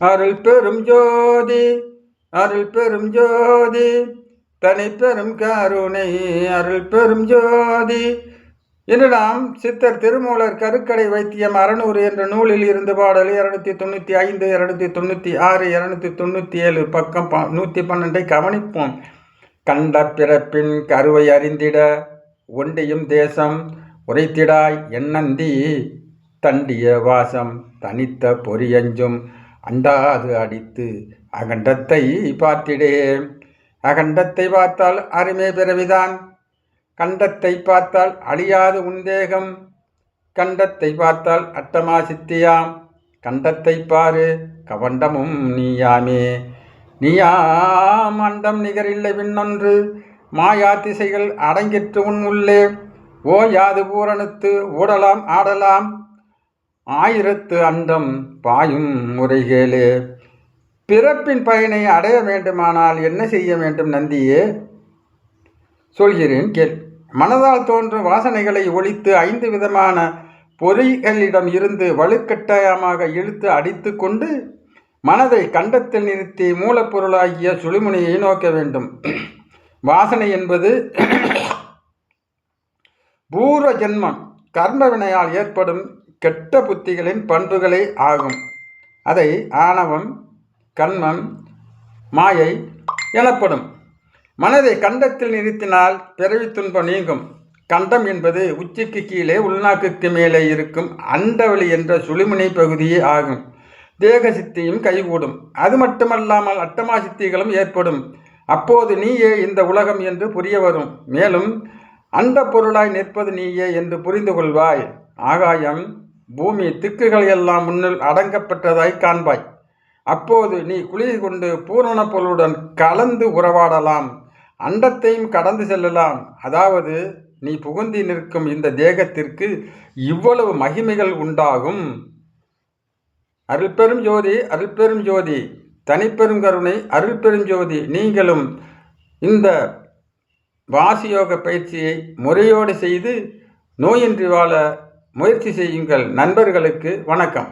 அருள் பெரும் ஜோதி அருள் பெரும் ஜோதி தனி பெரும் கருணை அருள் பெரும் ஜோதி. இன்று நாம் சித்தர் திருமூலர் கருக்கடை வைத்தியம் அறநூறு என்ற நூலில் இருந்து பாடல் இருநூத்தி தொண்ணூற்றி ஐந்து இருநூத்தி தொண்ணூற்றி ஆறு இருநூத்தி தொண்ணூற்றி ஏழு பக்கம் ப நூற்றி பன்னெண்டை கவனிப்போம். கண்ட பிறப்பின் கருவை அறிந்திட ஒண்டியும் தேசம் உரைத்திடாய் எண்ணந்தி தண்டிய வாசம் தனித்த பொரியஞ்சும் அண்டாது அடித்து அகண்டத்தை பார்த்திடே. அகண்டத்தை பார்த்தால் அருமை பிறவிதான். கண்டத்தை பார்த்தால் அழியாது உந்தேகம் கண்டத்தை பார்த்தால் அட்டமா சித்தியாம். கண்டத்தை பாரு கவண்டமும் நீயாமே. நீயாம் அண்டம் நிகரில்லை விண்ணொன்று. மாயா திசைகள் அடங்கிற்று உன் உள்ளே. ஓயாது பூரணுத்து பூரணத்து ஓடலாம் ஆடலாம். ஆயிரத்து அண்டம் பாயும் முறைகேளே. பிறப்பின் பயனை அடைய வேண்டுமானால் என்ன செய்ய வேண்டும் நந்தியே? சொல்கிறேன் கேள். மனதால் தோன்றும் வாசனைகளை ஒழித்து ஐந்து விதமான பொறிகளிடம் இருந்து வலுக்கட்டாயமாக இழுத்து அடித்து கொண்டு மனதை கண்டத்தில் நிறுத்தி மூலப்பொருளாகிய சுழிமுனையை நோக்க வேண்டும். வாசனை என்பது பூர்வ ஜென்மம். கர்ம வினையால் ஏற்படும் கெட்ட புத்திகளின் பண்புகளே ஆகும். அதை ஆணவம் கண்மம் மாயை எனப்படும். மனதை கண்டத்தில் நிறுத்தினால் பிறவி துன்பம் நீங்கும். கண்டம் என்பது உச்சிக்கு கீழே உள்நாக்குக்கு மேலே இருக்கும் அண்டவழி என்ற சுழிமுனை பகுதியே ஆகும். தேக சித்தியும் கைகூடும். அது மட்டுமல்லாமல் அட்டமா சித்திகளும் ஏற்படும். அப்போது நீயே இந்த உலகம் என்று புரிய வரும். மேலும் அண்ட பொருளாய் நிற்பது நீயே என்று புரிந்து கொள்வாய். ஆகாயம் பூமி திக்குகள் எல்லாம் முன்னில் அடங்கப்பட்டதாய் காண்பாய். அப்போது நீ குளிர் கொண்டு பூரண பொருளுடன் கலந்து உறவாடலாம். அண்டத்தையும் கடந்து செல்லலாம். அதாவது நீ புகுந்தி நிற்கும் இந்த தேகத்திற்கு இவ்வளவு மகிமைகள் உண்டாகும். அருள்பெரும் ஜோதி அருள்பெரும் ஜோதி தனிப்பெரும் கருணை அருள்பெரும் ஜோதி நீங்களும் இந்த வாசியோக பயிற்சியை முறையோடு செய்து நோயின்றி வாழ முயற்சி செய்யுங்கள். நண்பர்களுக்கு வணக்கம்.